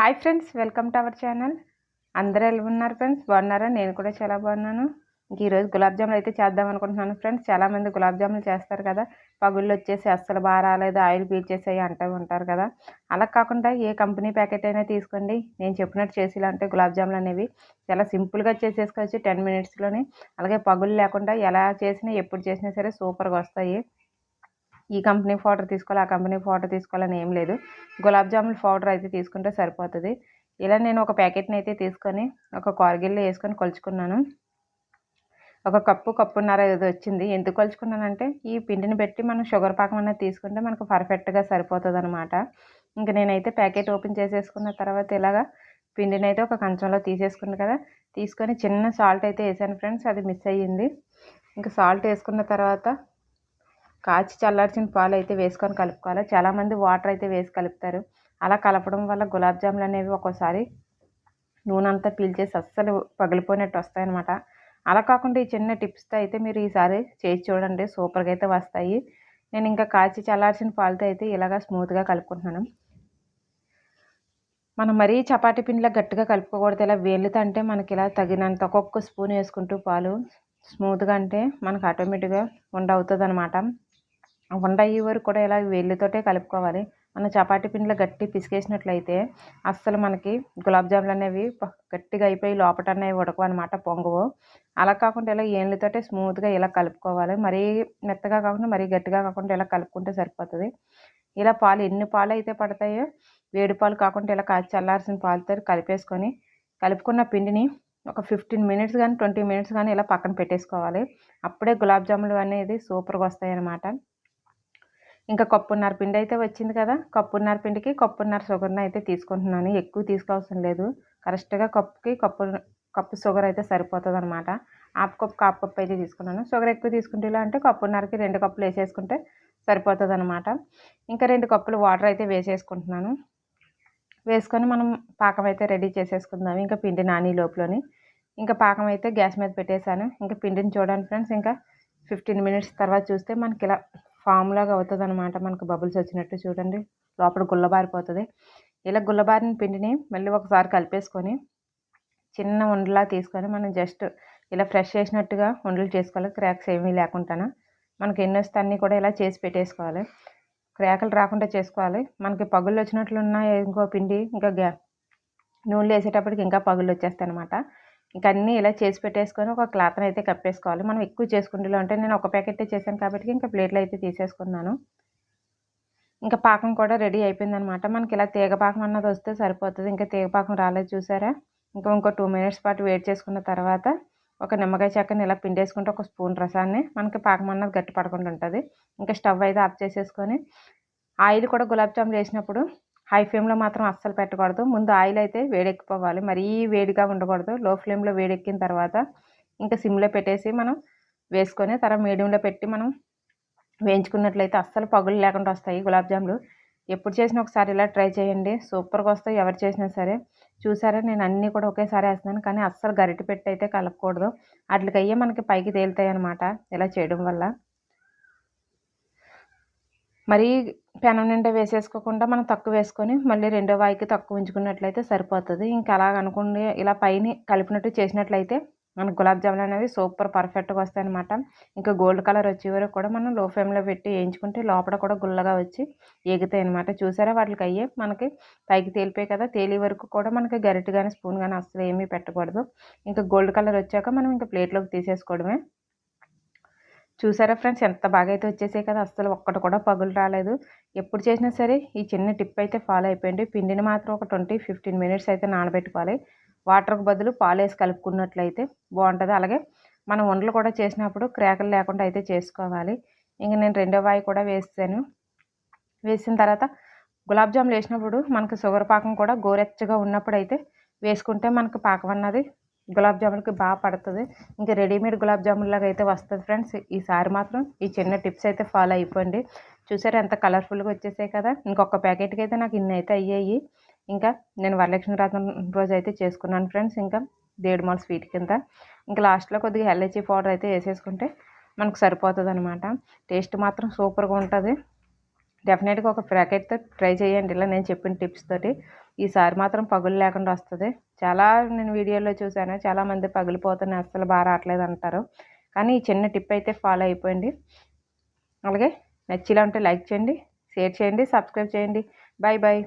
Hi friends welcome to our channel అందరూ ఎలా ఉన్నారు ఫ్రెండ్స్ బాగున్నారా? నేను కూడా చాలా బాగున్నాను. ఇంక ఈరోజు గులాబ్ జాములు అయితే చేద్దాం అనుకుంటున్నాను ఫ్రెండ్స్ చాలామంది గులాబ్ జాములు చేస్తారు కదా. పగుళ్ళు వచ్చేసి అస్సలు బాగా రాలేదు. ఆయిల్ పీల్చేసాయి అంటూ ఉంటారు కదా. అలా కాకుండా ఏ కంపెనీ ప్యాకెట్ అయినా తీసుకోండి. నేను చెప్పినట్టు చేసి అంటే గులాబ్ జాములు అనేవి చాలా సింపుల్గా చేసేసుకోవచ్చు. టెన్ మినిట్స్లోనే అలాగే పగుళ్ళు లేకుండా ఎలా చేసినా ఎప్పుడు చేసినా సరే సూపర్గా వస్తాయి. ఈ కంపెనీ పౌడర్ తీసుకోవాలి ఆ కంపెనీ పౌడర్ తీసుకోవాలని ఏం లేదు. గులాబ్ జామున్ పౌడర్ అయితే తీసుకుంటే సరిపోతుంది. ఇలా నేను ఒక ప్యాకెట్ని అయితే తీసుకొని ఒక కార్గిల్లో వేసుకొని కొలుచుకున్నాను. ఒక కప్పు కప్పున్నర ఇది వచ్చింది. ఎందుకు కొలుచుకున్నానంటే ఈ పిండిని పెట్టి మనం షుగర్ పాకం అనేది తీసుకుంటే మనకు పర్ఫెక్ట్గా సరిపోతుంది అనమాట ఇంకా నేనైతే ప్యాకెట్ ఓపెన్ చేసేసుకున్న తర్వాత ఇలాగా పిండిని అయితే ఒక కంచంలో తీసేసుకున్నాను కదా తీసుకొని చిన్న సాల్ట్ అయితే వేసాను ఫ్రెండ్స్ అది మిస్ అయ్యింది. ఇంకా సాల్ట్ వేసుకున్న తర్వాత కాచి చల్లార్చిన పాలు అయితే వేసుకొని కలుపుకోవాలి. చాలామంది వాటర్ అయితే వేసి కలుపుతారు. అలా కలపడం వల్ల గులాబ్ జాములు అనేవి ఒక్కోసారి నూనె అంతా పీల్చేసి అస్సలు పగిలిపోయినట్టు వస్తాయన్నమాట. అలా కాకుండా ఈ చిన్న టిప్స్తో అయితే మీరు ఈసారి చేసి చూడండి. సూపర్గా అయితే వస్తాయి. నేను ఇంకా కాచి చల్లార్చిన పాలతో అయితే ఇలాగా స్మూత్గా కలుపుకుంటున్నాను. మనం మరీ చపాతీ పిండిలో గట్టిగా కలుపుకోకూడదు. ఇలా వేలుతో అంటే మనకి ఇలా తగినంత ఒక్కొక్క స్పూన్ వేసుకుంటూ పాలు స్మూత్గా అంటే మనకు ఆటోమేటిక్గా ఉండవుతుంది అనమాట ఉండ అయ్యే వరకు కూడా ఇలా వేళ్ళతోటే కలుపుకోవాలి. మన చపాతీ పిండిలో గట్టి పిసికేసినట్లయితే అస్సలు మనకి గులాబ్ జాములు అనేవి గట్టిగా అయిపోయి లోపట అనేవి ఉడకవు అనమాట పొంగవు. అలా కాకుండా ఇలా ఏళ్ళతోటే స్మూత్గా ఇలా కలుపుకోవాలి. మరీ మెత్తగా కాకుండా మరీ గట్టిగా కాకుండా ఇలా కలుపుకుంటే సరిపోతుంది. ఇలా పాలు ఎన్ని పాలు అయితే పడతాయో వేడి పాలు కాకుండా ఇలా కాచి చల్లార్సిన పాలతో కలిపేసుకొని కలుపుకున్న పిండిని ఒక ఫిఫ్టీన్ మినిట్స్ కానీ ట్వంటీ మినిట్స్ కానీ ఇలా పక్కన పెట్టేసుకోవాలి. అప్పుడే గులాబ్ జాములు అనేది సూపర్గా వస్తాయి అన్నమాట ఇంకా కప్పున్నర పిండి అయితే వచ్చింది కదా. కప్పున్నర పిండికి కప్పున్నర షుగర్ని అయితే తీసుకుంటున్నాను. ఎక్కువ తీసుకోవాల్సిన లేదు. కరెక్ట్గా కప్పుకి కప్పు కప్పు షుగర్ అయితే సరిపోతుంది అనమాట హాఫ్ కప్ కాఫ్ కప్ అయితే తీసుకున్నాను. షుగర్ ఎక్కువ తీసుకుంటే ఇలా అంటే కప్పున్నరకి రెండు కప్పులు వేసేసుకుంటే సరిపోతుంది అనమాట ఇంకా రెండు కప్పులు వాటర్ అయితే వేసేసుకుంటున్నాను. వేసుకొని మనం పాకం అయితే రెడీ చేసేసుకుందాం. ఇంకా పిండి నాని లోపలని. ఇంకా పాకం అయితే గ్యాస్ మీద పెట్టేశాను. ఇంకా పిండిని చూడండి ఫ్రెండ్స్. ఇంకా ఫిఫ్టీన్ మినిట్స్ తర్వాత చూస్తే మనకి ఇలా ఫామ్ లాగా అవుతుంది అనమాట మనకు బబుల్స్ వచ్చినట్టు చూడండి. లోపల గుల్లబారిపోతుంది. ఇలా గుల్లబారిన పిండిని మళ్ళీ ఒకసారి కలిపేసుకొని చిన్న ఉండలా తీసుకొని మనం జస్ట్ ఇలా ఫ్రెష్ చేసినట్టుగా ఉండలు చేసుకోవాలి. క్రాక్స్ ఏమీ లేకుండా మనకి ఎన్ని వస్తే అన్నీ కూడా ఇలా చేసి పెట్టేసుకోవాలి. క్రాకలు రాకుండా చేసుకోవాలి. మనకి పగుళ్ళు వచ్చినట్లున్నాయి ఇంకో పిండి? ఇంకా గ్యా నూనెలు వేసేటప్పటికి ఇంకా పగుళ్ళు వచ్చేస్తాయి అనమాట ఇంకా అన్నీ ఇలా చేసి పెట్టేసుకొని ఒక క్లాత్ని అయితే కప్పేసుకోవాలి. మనం ఎక్కువ చేసుకుంటూ ఉంటే నేను ఒక ప్యాకెట్ చేశాను కాబట్టి ఇంకా ప్లేట్లు అయితే తీసేసుకున్నాను. ఇంకా పాకం కూడా రెడీ అయిపోయిందనమాట మనకి ఇలా తీగపాకం అన్నది వస్తే సరిపోతుంది. ఇంకా తీగపాకం రాలేదు చూసారా? ఇంకా ఇంకో టూ మినిట్స్ పాటు వెయిట్ చేసుకున్న తర్వాత ఒక నిమ్మకాయ చెక్కని ఇలా పిండేసుకుంటే ఒక స్పూన్ రసాన్ని మనకి పాకం అన్నది గట్టి పడకుండా ఉంటుంది. ఇంకా స్టవ్ అయితే ఆఫ్ చేసేసుకొని ఆయిల్ కూడా గులాబ్ జాములు వేసినప్పుడు హై ఫ్లేమ్లో మాత్రం అస్సలు పెట్టకూడదు. ముందు ఆయిల్ అయితే వేడెక్కిపోవాలి. మరీ వేడిగా ఉండకూడదు. లో ఫ్లేమ్లో వేడెక్కిన తర్వాత ఇంకా సిమ్లో పెట్టేసి మనం వేసుకొని తర్వాత మీడియంలో పెట్టి మనం వేయించుకున్నట్లయితే అస్సలు పగులు లేకుండా వస్తాయి గులాబ్ జాములు. ఎప్పుడు చేసినా ఒకసారి ఇలా ట్రై చేయండి. సూపర్గా వస్తాయి ఎవరు చేసినా సరే. చూసారా? నేను అన్నీ కూడా ఒకేసారి వేస్తున్నాను. కానీ అస్సలు గరిటె పెట్టి అయితే కలపకూడదు అట్లకయ్యే మనకి పైకి తేలుతాయి అనమాట ఇలా చేయడం వల్ల. మరీ పెనం నిండా వేసేసుకోకుండా మనం తక్కువ వేసుకొని మళ్ళీ రెండో వాయికి తక్కువ ఉంచుకున్నట్లయితే సరిపోతుంది. ఇంకా అలా అనుకోండి ఇలా పైన కలిపినట్టు చేసినట్లయితే మనకు గులాబ్ జాములు అనేవి సూపర్ పర్ఫెక్ట్గా వస్తాయి అనమాట ఇంకా గోల్డ్ కలర్ వచ్చే వరకు కూడా మనం లో ఫ్లేమ్లో పెట్టి వేయించుకుంటే లోపల కూడా గుల్లగా వచ్చి ఎగుతాయి అనమాట చూసారా వాటికి అయ్యే? మనకి పైకి తేలిపోయి కదా తేలి వరకు కూడా మనకి గరిటె కానీ స్పూన్ కానీ అసలు ఏమీ పెట్టకూడదు. ఇంకా గోల్డ్ కలర్ వచ్చాక మనం ఇంకా ప్లేట్లోకి తీసేసుకోవడమే. చూసారా ఫ్రెండ్స్? ఎంత బాగా అయితే వచ్చేసాయి కదా! అస్సలు ఒక్కటి కూడా పగులు రాలేదు. ఎప్పుడు చేసినా సరే ఈ చిన్న టిప్ అయితే ఫాలో అయిపోయింది పిండిని మాత్రం ఒక ట్వంటీ ఫిఫ్టీన్ మినిట్స్ అయితే నానబెట్టుకోవాలి. వాటర్కి బదులు పాలు వేసి కలుపుకున్నట్లయితే బాగుంటుంది. అలాగే మనం వంటలు కూడా చేసినప్పుడు క్రాకలు లేకుండా అయితే చేసుకోవాలి. ఇంక నేను రెండో వాయి కూడా వేసాను వేసిన తర్వాత గులాబ్ జాములు వేసినప్పుడు మనకు షుగర్ పాకం కూడా గోరెచ్చగా ఉన్నప్పుడు అయితే వేసుకుంటే మనకు పాకం అన్నది గులాబ్ జాములకి బాగా పడుతుంది. ఇంకా రెడీమేడ్ గులాబ్ జామున్ లాగా అయితే వస్తుంది ఫ్రెండ్స్. ఈసారి మాత్రం ఈ చిన్న టిప్స్ అయితే ఫాలో అయిపోండి. చూసారు ఎంత కలర్ఫుల్గా వచ్చేసాయి కదా? ఇంకొక ప్యాకెట్కి అయితే నాకు ఇన్ని అయితే అయ్యాయి. ఇంకా నేను వరలక్ష్మి రాత్రి రోజు అయితే చేసుకున్నాను ఫ్రెండ్స్. ఇంకా దేడుమాల స్వీట్ కింద. ఇంకా లాస్ట్లో కొద్దిగా ఎల్ఐచి పౌడర్ అయితే వేసేసుకుంటే మనకు సరిపోతుంది అనమాట టేస్ట్ మాత్రం సూపర్గా ఉంటుంది. డెఫినెట్గా ఒక ప్యాకెట్తో ట్రై చేయండి. ఇలా నేను చెప్పిన టిప్స్ తోటి. ఈసారి మాత్రం పగులు లేకుండా వస్తుంది. చాలా నేను వీడియోలో చూశాను. చాలామంది పగిలిపోతున్నాయి అస్సలు బాగా రావట్లేదు అంటారు. కానీ ఈ చిన్న టిప్ అయితే ఫాలో అయిపోయింది అలాగే నచ్చిలా ఉంటే లైక్ చేయండి షేర్ చేయండి సబ్స్క్రైబ్ చేయండి. Bye bye